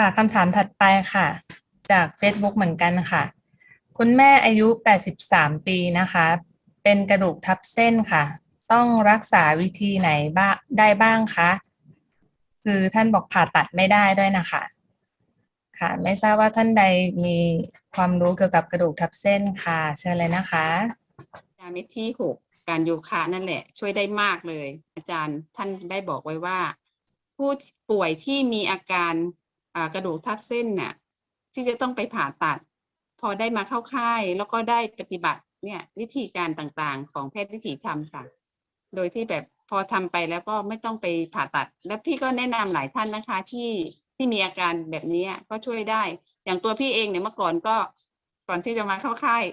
ค่ะคำถามถัดไปค่ะ จาก Facebook เหมือนกันค่ะ คุณแม่อายุ 83 ปีนะคะ เป็นกระดูกทับเส้นค่ะ ต้องรักษาวิธีไหนบ้างได้บ้างคะคือท่านบอกผ่าตัดไม่ได้ด้วยนะคะ ค่ะ ไม่ทราบว่าท่านใดมีความรู้เกี่ยวกับกระดูกทับเส้นค่ะ เชิญเลยนะคะ ยาเม็ดที่หกการโยคะนั่นแหละ ช่วยได้มากเลย อาจารย์ท่านได้บอกไว้ว่า ผู้ป่วยที่มีอาการ กระดูกทับเส้นน่ะที่จะต้องไปผ่าตัด พอได้มาเข้าค่าย แล้วก็ได้ปฏิบัติเนี่ยวิธีการต่างๆ ของแพทย์วิถีธรรมค่ะ โดยที่แบบพอทำไปแล้วก็ไม่ต้องไปผ่าตัด และพี่ก็แนะนำหลายท่านนะคะที่ที่มีอาการแบบนี้ก็ช่วยได้ อย่างตัวพี่เองเนี่ยเมื่อก่อนก็ก่อนที่จะมาเข้าค่าย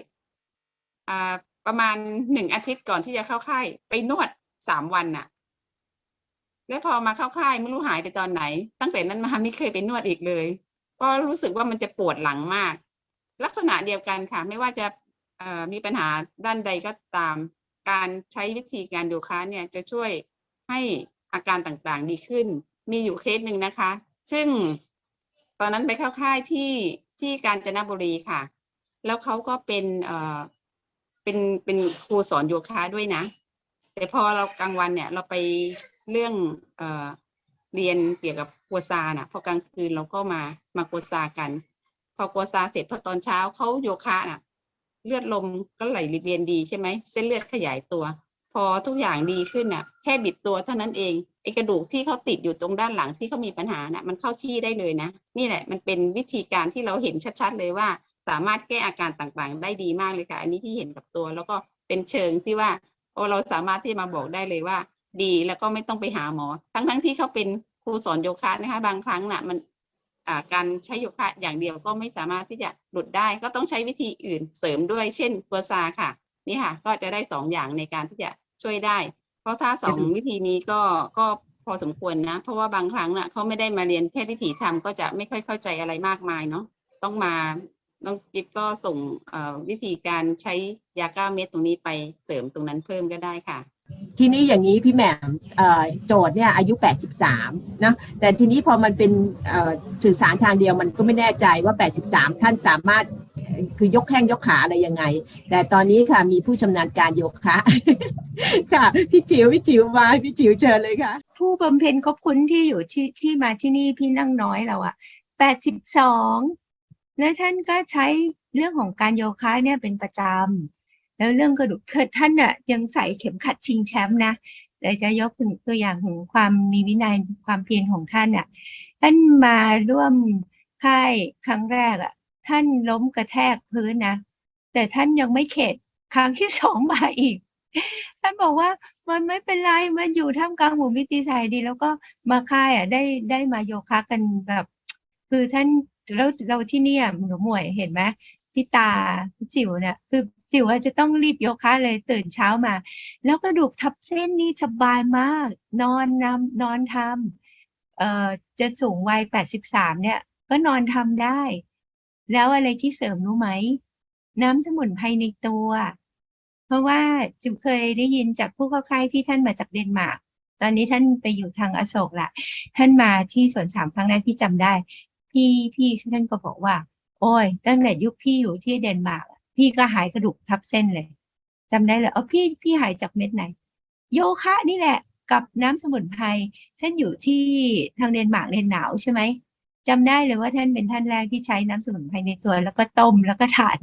ประมาณหนึ่งอาทิตย์ก่อนที่จะเข้าค่าย ไปนวดสามวันน่ะ แล้วพอมาเข้าค่ายไม่รู้หายไปตอนไหน ตั้งแต่นั้นมาไม่เคยไปนวดอีกเลย ก็รู้สึกว่ามันจะปวดหลังมาก ลักษณะเดียวกันค่ะ ไม่ว่าจะมีปัญหาด้านใดก็ตาม การใช้วิธีการโยคะเนี่ยจะช่วยให้อาการต่างๆดีขึ้น มีอยู่เคสหนึ่งนะคะ ซึ่งตอนนั้นไปเข้าค่ายที่ที่กาญจนบุรีค่ะ แล้วเขาก็เป็นเอ่อเป็นเป็นครูสอนโยคะด้วยนะ แต่พอเรากลางวันเนี่ยเราไป เรื่องเอ่อเรียนเกี่ยวกับกัวซาน่ะ พอกลางคืนเราก็มามากัวซากัน พอกัวซาเสร็จพอตอนเช้าเขาโยคะน่ะ เลือดลมก็ไหลเวียนดีใช่ไหมเส้นเลือดขยายตัว พอทุกอย่างดีขึ้นน่ะ แค่บิดตัวเท่านั้นเองไอ้กระดูกที่เขาติดอยู่ตรงด้านหลังที่เขามีปัญหาน่ะ มันเข้าที่ได้เลยนะ นี่แหละมันเป็นวิธีการที่เราเห็นชัดๆเลยว่า สามารถแก้อาการต่างๆ ได้ดีมากเลยค่ะ อันนี้ที่เห็นกับตัว แล้วก็เป็นเชิงที่ว่าโอ้เราสามารถที่มาบอกได้เลยว่า ดีแล้วก็ไม่ต้องไปหาหมอ ทั้งๆที่เขาเป็นครูสอนโยคะนะคะ บางครั้งน่ะมันการใช้โยคะอย่างเดียวก็ไม่สามารถที่จะหลุดได้ ก็ต้องใช้วิธีอื่นเสริมด้วย เช่นกัวซาค่ะ นี่ค่ะ ก็จะได้สองอย่างในการที่จะช่วยได้ เพราะถ้าสองวิธีนี้ก็ก็พอสมควรนะ เพราะว่าบางครั้งน่ะเขาไม่ได้มาเรียนแพทย์วิถีธรรมก็จะไม่ค่อยเข้าใจอะไรมากมายเนาะต้องมาน้องจิ๊บก็ส่งวิธีการใช้ยาก้าเม็ดตรงนี้ไปเสริมตรงนั้นเพิ่มก็ได้ค่ะ ทีนี้อย่างนี้พี่แหม่มโจทย์เนี่ยอายุ 83 นะ แต่ทีนี้พอมันเป็นสื่อสารทางเดียวมันก็ไม่แน่ใจว่า 83 ท่านสามารถคือยกแข้งยกขาอะไรยังไง แต่ตอนนี้ค่ะมีผู้ชำนาญการโยคะค่ะพี่จิ๋วพี่จิ๋วมาพี่จิ๋วเชิญเลยค่ะ ผู้บำเพ็ญคบคุ้นที่อยู่ที่ที่มาที่นี่พี่นั่งน้อยเราอะแปดสิบสองแล้วท่านก็ใช้เรื่องของการโยคะเนี่ยเป็นประจำ แล้วเรื่องกระดูกเกิดท่านอะยังใส่เข็มขัดชิงแชมป์นะแต่จะยกถึงตัวอย่างถึงความมีวินัยความเพียรของท่านอะท่านมาร่วมค่ายครั้งแรกอะท่านล้มกระแทกพื้นนะแต่ท่านยังไม่เข็ดครั้งที่สองมาอีก ท่านบอกว่ามันไม่เป็นไรมันอยู่ท่ามกลางหมู่มิตรสายดี แล้วก็มาค่ายอะได้ได้มาโยคะกันแบบ คือท่านแล้วเราที่เนี่ยหนูหมวยเห็นไหมพี่ตาพี่จิ๋วเนี่ยคือ จิ๋วอาจะต้องรีบโยคะเลยตื่นเช้ามา แล้วกระดูกทับเส้นนี่สบายมาก นอนนำนอนทำเอ่อจะสูงวัยแปดสิบสามเนี่ย ก็นอนทำได้ แล้วอะไรที่เสริมรู้ไหม น้ำสมุนไพรในตัว เพราะว่าจิ๋วเคยได้ยินจากผู้เข้าค่ายที่ท่านมาจากเดนมาร์กตอนนี้ท่านไปอยู่ทางอโศกละท่านมาที่สวนสามครั้งแรกพี่จำได้ พี่พี่ท่านก็บอกว่า โอ้ยตั้งแต่ยุคพี่อยู่ที่เดนมาร์ก พี่ก็หายกระดูกทับเส้นเลยจำได้เลยเอาพี่พี่หายจากเม็ดไหน โยคะนี่แหละ กับน้ำสมุนไพรท่านอยู่ที่ทางเดนมาร์กเดนหนาวใช่ไหมจำได้เลยว่าท่านเป็นท่านแรกที่ใช้น้ำสมุนไพรในตัว แล้วก็ต้มแล้วก็ทาน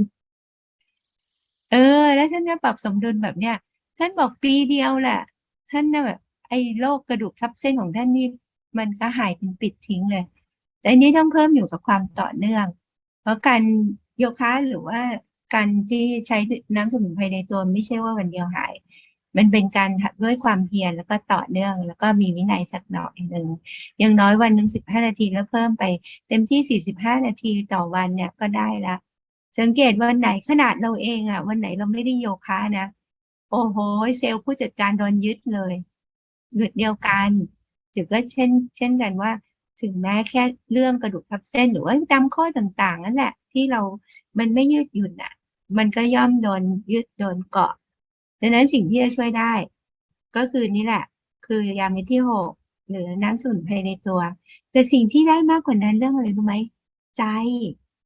เออ แล้วท่านจะปรับสมดุลแบบเนี้ยท่านบอกปีเดียวแหละ ท่านน่ะแบบไอ้โรคกระดูกทับเส้นของท่านนี่มันก็หายเป็นปิดทิ้งเลย แต่อันนี้ต้องเพิ่มอยู่กับความต่อเนื่อง เพราะการโยคะหรือว่า การที่ใช้น้ำสมุนไพรในตัวไม่ใช่ว่าวันเดียวหาย มันเป็นการด้วยความเพียรแล้วก็ต่อเนื่อง แล้วก็มีวินัยสักหน่อยหนึ่งย่างน้อยวันหนึ่งสิบห้านาทีแล้วเพิ่มไปเต็มที่สี่สิบห้านาทีต่อวันเนี่ยก็ได้ละสังเกตวันไหนขนาดเราเองอะวันไหนเราไม่ได้โยคะนะ โอ้โหเซลล์ผู้จัดการโดนยึดเลยหยุดเดียวกันจุดก็เช่น เช่นกันว่า ถึงแม้แค่เรื่องกระดูกทับเส้นหรือว่าตามข้อต่างๆนั่นแหละ ที่เรามันไม่ยืดหยุ่นอะ มันก็ย่อมโดนยึดโดนเกาะดังนั้นสิ่งที่จะช่วยได้ ก็คือนี่แหละ คือยาเม็ดที่หกหรือน้ำสมุนไพรในตัว แต่สิ่งที่ได้มากกว่านั้นเรื่องอะไรรู้ไหมใจ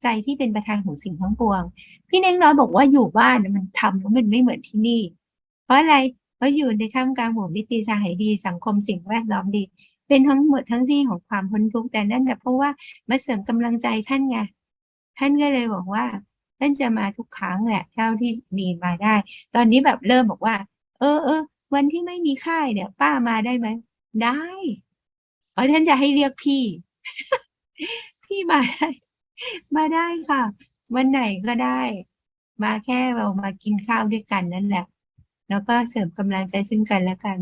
ใจที่เป็นประธานของสิ่งทั้งปวง พี่เน้งน้อยบอกว่าอยู่บ้านมันทำแล้วมันไม่เหมือนที่นี่ เพราะอะไรเพราะอยู่ในท่ามกลางหมู่มิตรสหายดีสังคมสิ่งแวดล้อมดี เป็นทั้งหมดทั้งสิ้นของความพ้นทุกข์แต่นั่นแหละเพราะว่ามาเสริมกำลังใจท่านไงท่านก็เลยบอกว่า ท่านจะมาทุกครั้งแหละเท่าที่มีมาได้ ตอนนี้แบบเริ่มบอกว่า เออเออวันที่ไม่มีค่ายเนี่ย ป้ามาได้ไหมได้เออท่านจะให้เรียกพี่ พี่มาได้มาได้ค่ะ วันไหนก็ได้ มาแค่เรามากินข้าวด้วยกันนั่นแหละ แล้วก็เสริมกำลังใจซึ่งกันและกัน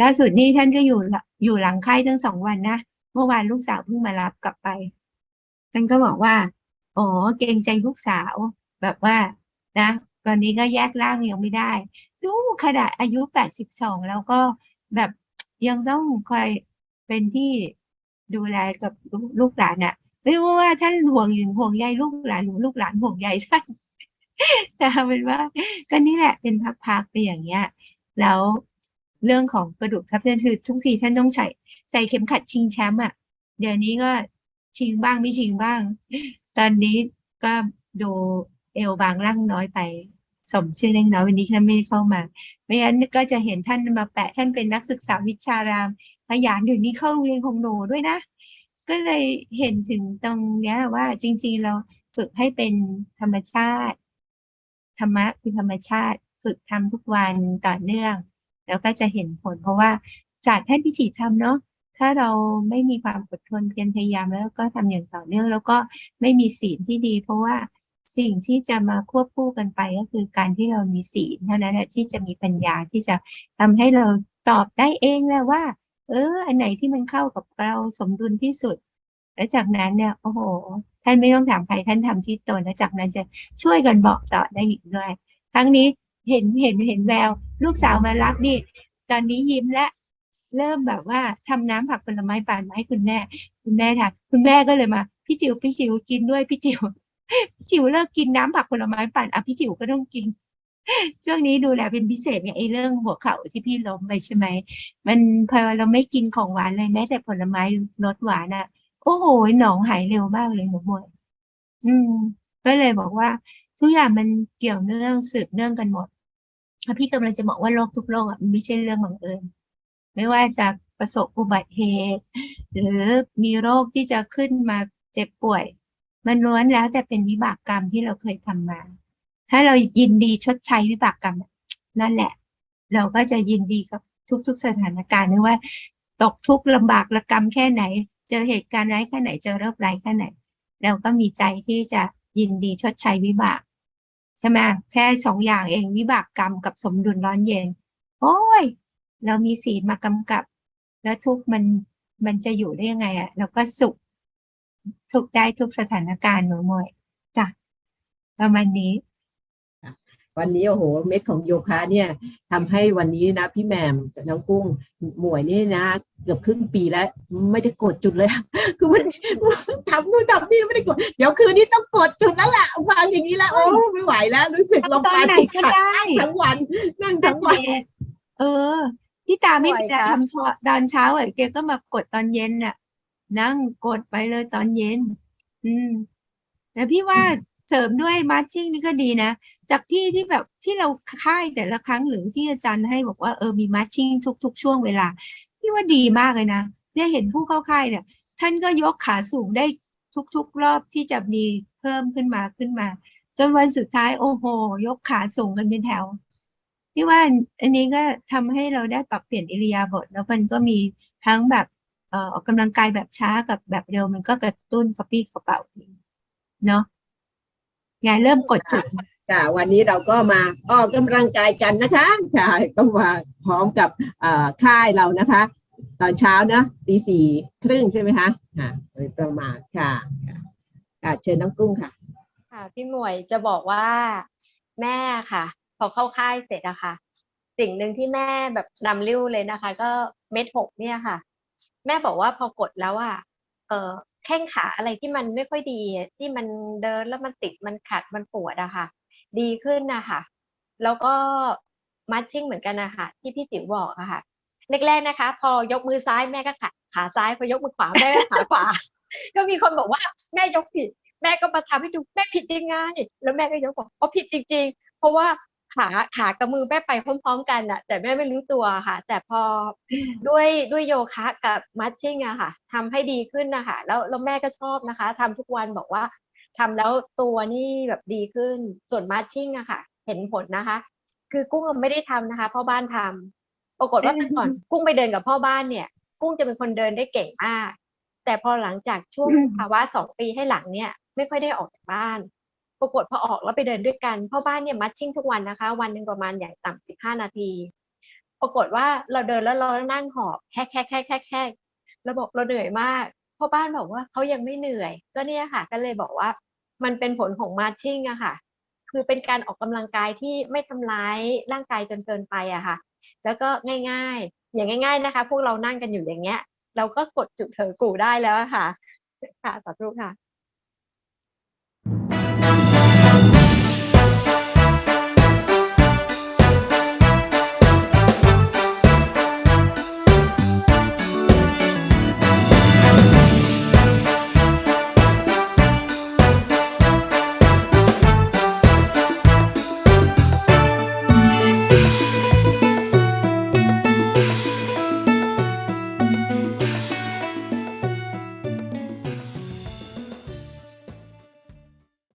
ล่าสุดนี้ท่านก็อยู่อยู่หลังค่ายทั้งสองวันนะเมื่อวานลูกสาวเพิ่งมารับกลับไปท่านก็บอกว่า อ๋อเกรงใจลูกสาว แบบว่านะ ตอนนี้ก็แยกร่างยังไม่ได้ ดูขนาดอายุแปดสิบสองแล้วก็แบบยังต้องคอยเป็นที่ดูแลกับลูกลูกหลานอะไม่รู้ว่าท่านห่วงหรือห่วงใยลูกหลานหรือลูกหลานห่วงใยท่านแต่เอาเป็นว่าก็นี่แหละเป็นพักๆไปอย่างเงี้ย แล้วเรื่องของกระดูกทับเส้นคือทุกทีท่านต้องใส่ใส่เข็มขัดชิงแชมป์อะเดี๋ยวนี้ก็ชิงบ้างไม่ชิงบ้าง ตอนนี้ก็ดูเอวบางร่างน้อยไป สมชื่อเล็กน้อยวันนี้ท่านไม่ได้เข้ามาไม่งั้นก็จะเห็นท่านมาแปะท่านเป็นนักศึกษาวิชารามขยันอยู่นี้เข้าโรงเรียนของหนูด้วยนะ ก็เลยเห็นถึงตรงเนี้ยว่าจริง ๆ เราฝึกให้เป็นธรรมชาติ ธรรมะคือธรรมชาติ ฝึกทำทุกวันต่อเนื่อง แล้วก็จะเห็นผลเพราะว่าศาสตร์ท่านพิจิตรทำเนาะ ถ้าเราไม่มีความอดทนเพียรพยายามแล้วก็ทำอย่างต่อเนื่อง แล้วก็ไม่มีศีลที่ดี เพราะว่าสิ่งที่จะมาควบคู่กันไปก็คือการที่เรามีศีลเท่านั้นแหละที่จะมีปัญญาที่จะทำให้เราตอบได้เองแหละว่า เออ อันไหนที่มันเข้ากับเราสมดุลที่สุด แล้วจากนั้นเนี่ยโอ้โหท่านไม่ต้องถามใครท่านทำที่ตนแล้วจากนั้นจะช่วยกันบอกต่อได้อีกด้วยครั้งนี้เห็นเห็นเห็นแวว ลูกสาวมารับนี่ตอนนี้ยิ้มและ เริ่มแบบว่าทำน้ำผักผลไม้ปั่นมาให้คุณแม่ คุณแม่ทำคุณแม่ก็เลยมา พี่จิ๋วพี่จิ๋วกินด้วยพี่จิ๋วพี่จิ๋วเลิกกินน้ำผักผลไม้ปั่นอะพี่จิ๋วก็ต้องกินช่วงนี้ดูแลเป็นพิเศษไงไอ้เรื่องหัวเข่าที่พี่ล้มไปใช่ไหมมันพอเราไม่กินของหวานเลยแม้แต่ผลไม้รสหวานอะ โอ้โหหนองหายเร็วมากเลยหนูมวยอืมก็เลยบอกว่า ทุกอย่างมันเกี่ยวเนื่องสืบเนื่องกันหมดพี่กำลังจะบอกว่าโรคทุกโรคอะมันไม่ใช่เรื่องบังเอิญ ไม่ว่าจะประสบอุบัติเหตุ หรือมีโรคที่จะขึ้นมาเจ็บป่วย มันล้วนแล้วแต่เป็นวิบากกรรมที่เราเคยทำมา ถ้าเรายินดีชดใช้วิบากกรรม นั่นแหละ เราก็จะยินดีกับทุก ๆ สถานการณ์ไม่ว่า ตกทุกข์ลำบากระกรรมแค่ไหน เจอเหตุการณ์ร้ายแค่ไหนเจอโรคร้ายแค่ไหน เราก็มีใจที่จะยินดีชดใช้วิบากใช่ไหมแค่สองอย่างเองวิบากกรรมกับสมดุลร้อนเย็น โอ้ย เรามีศีลมากำกับ แล้วทุกข์มันมันจะอยู่ได้ยังไงอะเราก็สุขสุขได้ทุกสถานการณ์หนูมวยจ้ะประมาณนี้ วันนี้โอ้โห เม็ดของโยคะเนี่ยทำให้วันนี้นะ พี่แหม่มกับน้องกุ้งหมวยนี่นะ เกือบครึ่งปีแล้ว ไม่ได้กดจุดเลย คือมันทำนู่นทำนี่ไม่ได้กด เดี๋ยวคืนนี้ต้องกดจุดแล้วแหละฟังอย่างนี้แล้วโอ้ไม่ไหวแล้ว รู้สึกลมตอนปราณไหนติดก็ขัดได้ทั้งวันนั่งทั้งวัน เออ พี่ตาไม่บ่อยมีเวลาครับทำเช้าตอนเช้าอะแกก็มากดตอนเย็นน่ะ นั่งกดไปเลยตอนเย็น อืมแต่พี่ว่าเสริมด้วยมาร์ชิ่งนี่ก็ดีนะ จากพี่ที่แบบที่เราค่ายแต่ละครั้งหรือที่อาจารย์ให้บอกว่าเออมีมาร์ชิ่งทุก ๆ ช่วงเวลา พี่ว่าดีมากเลยนะเนี่ยเห็นผู้เข้าค่ายเนี่ย ท่านก็ยกขาสูงได้ทุก ๆ รอบที่จะมีเพิ่มขึ้นมาขึ้นมา จนวันสุดท้ายโอ้โห ยกขาสูงกันเป็นแถว พี่ว่าอันนี้ก็ทำให้เราได้ปรับเปลี่ยนอิริยาบถแล้วมันก็มีทั้งแบบเอ่อออกกำลังกายแบบช้ากับแบบเร็วมันก็กระตุ้นกระปี้กระเป๋าดีเนาะงานเริ่มกดจุดค่ะวันนี้เราก็มาออกกำลังกายกันนะคะค่ะก็มาพร้อมกับเอ่อค่ายเรานะคะ ตอนเช้านะตีสี่ครึ่งใช่ไหมคะค่ะโดยประมาณค่ะค่ะค่ะเชิญน้องกุ้งค่ะ ค่ะพี่หมวยจะบอกว่าแม่ค่ะ พอเข้าค่ายเสร็จอะค่ะ สิ่งหนึ่งที่แม่แบบนำริ้วเลยนะคะ ก็เม็ดหกเนี่ยค่ะ แม่บอกว่าพอกดแล้วอะเออแข้งขาอะไรที่มันไม่ค่อยดี ที่มันเดินแล้วมันติดมันขัดมันปวดอะค่ะ ดีขึ้นนะคะแล้วก็มัดชิ่งเหมือนกันนะคะที่พี่จิ๋วบอกอะค่ะแรกๆนะคะ พอยกมือซ้ายแม่ก็ขาขาซ้ายพอยกมือขวาแม่ก็ขาขวา ก็มีคนบอกว่าแม่ยกผิด แม่ก็มาทำให้ดูแม่ผิดยังไงแล้วแม่ก็ยกบอกอ๋อผิดจริง ๆ เพราะว่า ขาขากับมือแม่ไปพร้อมๆ กันน่ะแต่แม่ไม่รู้ตัวค่ะ แต่พอด้วยด้วยโยคะกับมัชชิ่งอะค่ะทำให้ดีขึ้นนะคะแล้วแล้วแม่ก็ชอบนะคะทำทุกวันบอกว่าทำแล้วตัวนี่แบบดีขึ้นส่วนมัชชิ่งอะค่ะ เห็นผลนะคะ คือกุ้งไม่ได้ทำนะคะพ่อบ้านทำปรากฏว่าแต่ก่อนกุ้งไปเดินกับพ่อบ้านเนี่ย กุ้งจะเป็นคนเดินได้เก่งมาก แต่พอหลังจากช่วงอืมภาวะสองปีให้หลังเนี่ย ไม่ค่อยได้ออกจากบ้าน ปรากฏพอออกแล้วไปเดินด้วยกันพ่อบ้านเนี่ยมัดชิ่งทุกวันนะคะ วันหนึ่งประมาณอย่างต่ำสิบห้านาที ปรากฏว่าเราเดินแล้วเรานั่งหอบแค่แค่แค่แค่แค่เราบอกเราเหนื่อยมากพ่อบ้านบอกว่าเขายังไม่เหนื่อย ก็เนี่ยค่ะ ก็เลยบอกว่ามันเป็นผลของมาร์ชิ่งอะค่ะ คือเป็นการออกกำลังกายที่ไม่ทำร้ายร่างกายจนเกินไปอะค่ะ แล้วก็ง่าย ๆ อย่างง่าย ๆนะคะ พวกเรานั่งกันอยู่อย่างเงี้ย เราก็กดจุดเถอกูได้แล้วค่ะ ค่ะสาธุค่ะ